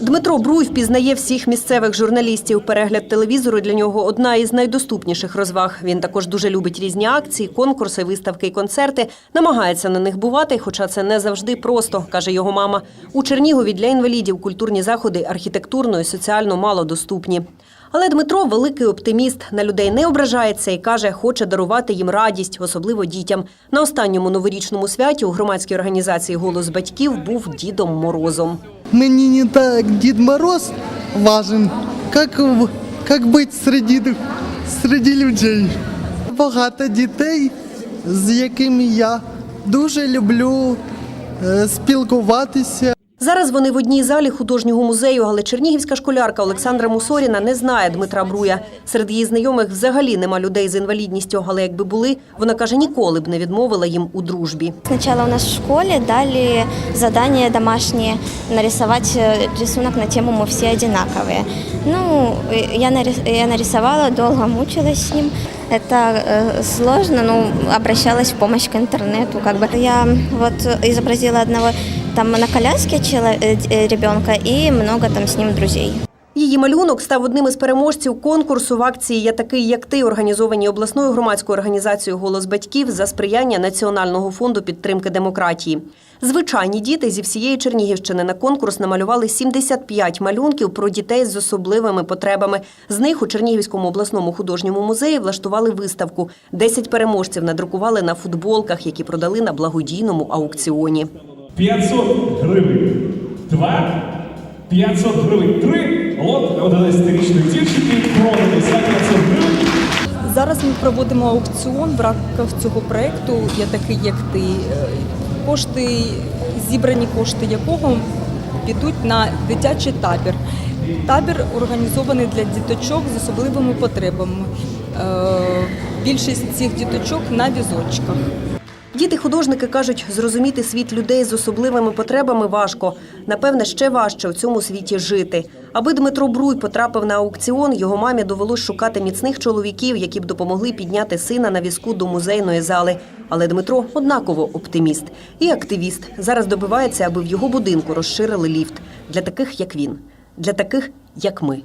Дмитро Бруй впізнає всіх місцевих журналістів. Перегляд телевізору для нього одна із найдоступніших розваг. Він також дуже любить різні акції, конкурси, виставки і концерти. Намагається на них бувати, хоча це не завжди просто, каже його мама. У Чернігові для інвалідів культурні заходи архітектурно і соціально мало доступні. Але Дмитро великий оптиміст, на людей не ображається і каже, хоче дарувати їм радість, особливо дітям. На останньому новорічному святі у громадській організації Голос батьків був Дідом Морозом. Мені не так Дід Мороз важен, як, як бути серед, серед людей. Багато дітей, з якими я дуже люблю е, спілкуватися. Зараз вони в одній залі художнього музею, але чернігівська школярка Олександра Мусоріна не знає Дмитра Бруя. Серед її знайомих взагалі нема людей з інвалідністю, але якби були, вона каже, ніколи б не відмовила їм у дружбі. Сначала у нас в школе дали задание домашнее нарисовать э, рисунок на тему «Мы все одинаковые». Ну, э, я, нарис- я нарисовала, долго мучилась с ним. Это э, сложно, но обращалась в помощь к интернету. Как бы я вот изобразила одного там на коляске э, э, ребенка и много там с ним друзей. Її малюнок став одним із переможців конкурсу в акції Я такий, як ти, організованій обласною громадською організацією Голос батьків за сприяння Національного фонду підтримки демократії. Звичайні діти зі всієї Чернігівщини на конкурс намалювали 75 малюнків про дітей з особливими потребами. З них у Чернігівському обласному художньому музеї влаштували виставку. 10 переможців надрукували на футболках, які продали на благодійному аукціоні. 500 гривень. Два. 500 гривень. Три. Лот 11-річної дівчинки продано за 500 гривень. Зараз ми проводимо аукціон в рамках цього проекту Я такий, як ти. Е, Кошти, зібрані кошти якого підуть на дитячий табір. Табір організований для діточок з особливими потребами. Е, Більшість цих діточок на візочках. Діти-художники кажуть, зрозуміти світ людей з особливими потребами важко. Напевне, ще важче у цьому світі жити. Аби Дмитро Бруй потрапив на аукціон, його мамі довелось шукати міцних чоловіків, які б допомогли підняти сина на візку до музейної зали. Але Дмитро однаково оптиміст і активіст. Зараз добивається, аби в його будинку розширили ліфт для таких, як він, для таких, як ми.